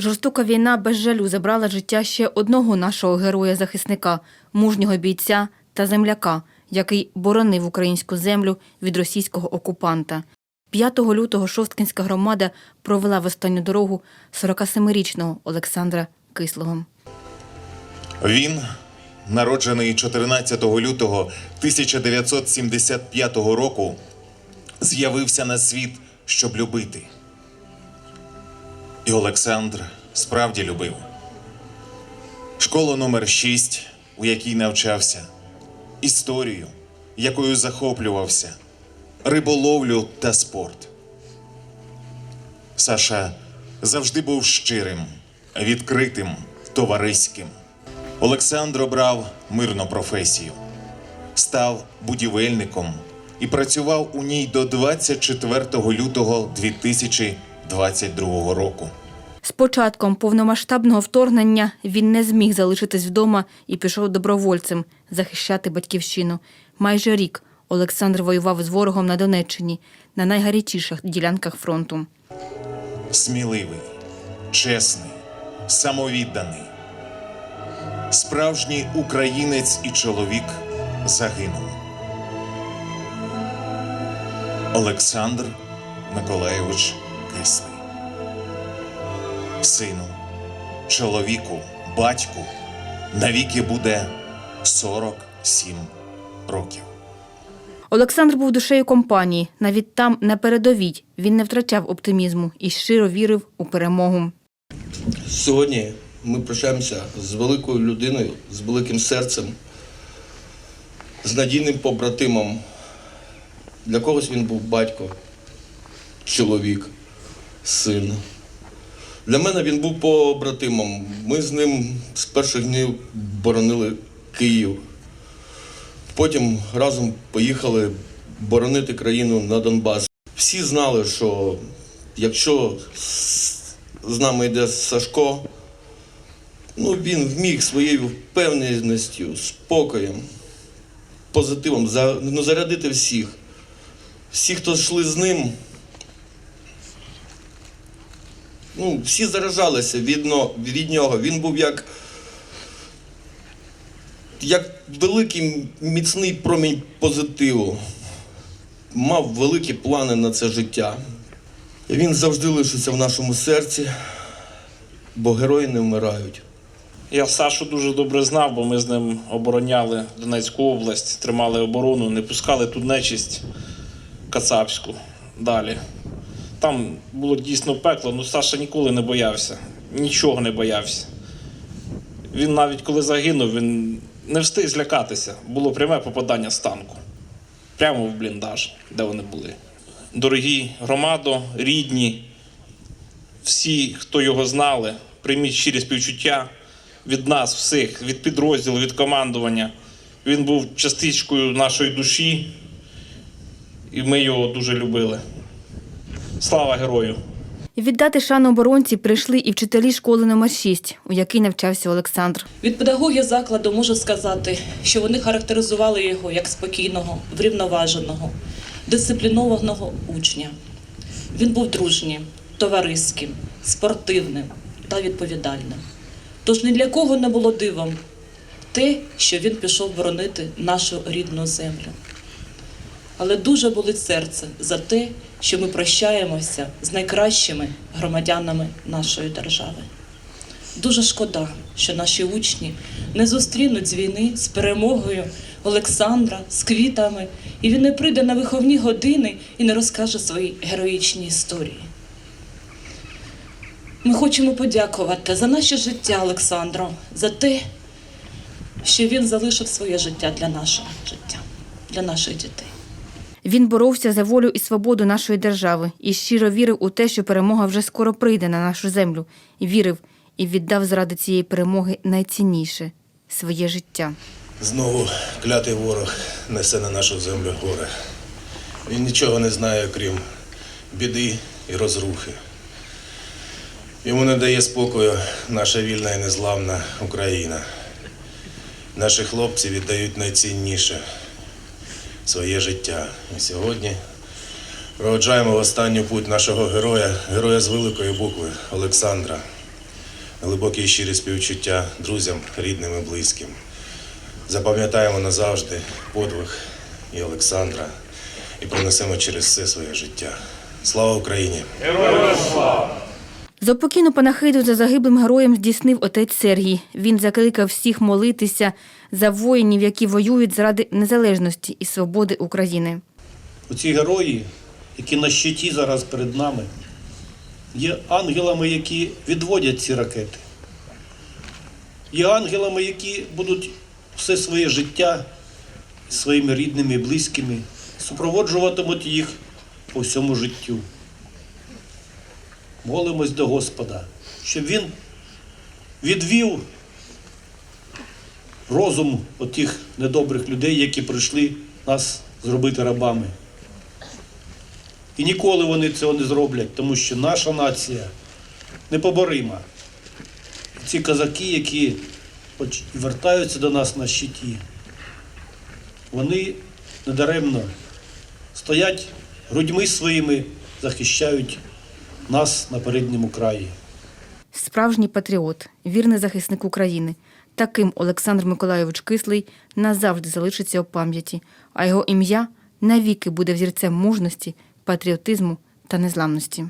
Жорстока війна без жалю забрала життя ще одного нашого героя-захисника, мужнього бійця та земляка, який боронив українську землю від російського окупанта. 5 лютого Шосткинська громада провела в останню дорогу 47-річного Олександра Кислого. Він, народжений 14 лютого 1975 року, з'явився на світ, щоб любити. І Олександр справді любив. Школу номер 6, у якій навчався, історію, якою захоплювався, риболовлю та спорт. Саша завжди був щирим, відкритим, товариським. Олександр обрав мирну професію, став будівельником і працював у ній до 24 лютого 2022 року. З початком повномасштабного вторгнення він не зміг залишитись вдома і пішов добровольцем захищати батьківщину. Майже рік Олександр воював з ворогом на Донеччині на найгарячіших ділянках фронту. Сміливий, чесний, самовідданий. Справжній українець і чоловік загинув. Олександр Миколайович Кислий. Сину, чоловіку, батьку навіки буде 47 років. Олександр був душею компанії. Навіть там, на передовій, він не втрачав оптимізму і щиро вірив у перемогу. Сьогодні ми прощаємося з великою людиною, з великим серцем, з надійним побратимом. Для когось він був батько, чоловік, син. Для мене він був побратимом. Ми з ним з перших днів боронили Київ. Потім разом поїхали боронити країну на Донбас. Всі знали, що якщо з нами йде Сашко, ну він вміг своєю впевненістю, спокоєм, позитивом ну, зарядити всіх. Всі, хто йшли з ним, ну, всі заражалися від, від нього. Він був як, як великий міцний промінь позитиву. Мав великі плани на це життя. І Він завжди лишиться в нашому серці, бо герої не вмирають. Я Сашу дуже добре знав, бо ми з ним обороняли Донецьку область, тримали оборону, не пускали тут нечисть кацапську далі. Там було дійсно пекло, ну Саша ніколи не боявся, нічого не боявся. Він навіть коли загинув, він не встиг злякатися. Було пряме попадання з танку. Прямо в бліндаж, де вони були. Дорогі громадо, рідні, всі, хто його знали, прийміть щирі співчуття від нас всіх, від підрозділу, від командування. Він був частичкою нашої душі, і ми його дуже любили. Слава герою! Віддати шану оборонці прийшли і вчителі школи номер 6, у якій навчався Олександр. Від педагогів закладу можу сказати, що вони характеризували його як спокійного, врівноваженого, дисциплінованого учня. Він був дружнім, товариським, спортивним та відповідальним. Тож ні для кого не було дивом те, що він пішов боронити нашу рідну землю. Але дуже болить серце за те, що ми прощаємося з найкращими громадянами нашої держави. Дуже шкода, що наші учні не зустрінуть з війни з перемогою Олександра, з квітами, і він не прийде на виховні години і не розкаже свої героїчні історії. Ми хочемо подякувати за наше життя Олександру, за те, що він залишив своє життя для нашого життя, для наших дітей. Він боровся за волю і свободу нашої держави і щиро вірив у те, що перемога вже скоро прийде на нашу землю. Вірив і віддав заради цієї перемоги найцінніше своє життя. Знову клятий ворог несе на нашу землю горе. Він нічого не знає, крім біди і розрухи. Йому не дає спокою наша вільна і незламна Україна. Наші хлопці віддають найцінніше своє життя. І сьогодні проводжаємо в останню путь нашого героя, героя з великої букви Олександра. глибокі і щирі співчуття друзям, рідним і близьким. Запам'ятаємо назавжди подвиг і Олександра і пронесемо через все своє життя. Слава Україні! Заупокійну панахиду за загиблим героєм здійснив отець Сергій. Він закликав всіх молитися за воїнів, які воюють заради незалежності і свободи України. Оці герої, які на щиті зараз перед нами, є ангелами, які відводять ці ракети. Є ангелами, які будуть все своє життя своїми рідними і близькими, супроводжуватимуть їх по всьому життю. Молимось до Господа, щоб Він відвів розум отих недобрих людей, які прийшли нас зробити рабами. І ніколи вони цього не зроблять, тому що наша нація непоборима. Ці козаки, які вертаються до нас на щиті, вони недаремно стоять грудьми своїми, захищають нас на передньому краї. Справжній патріот, вірний захисник України. Таким Олександр Миколайович Кислий назавжди залишиться у пам'яті, а його ім'я навіки буде взірцем мужності, патріотизму та незламності.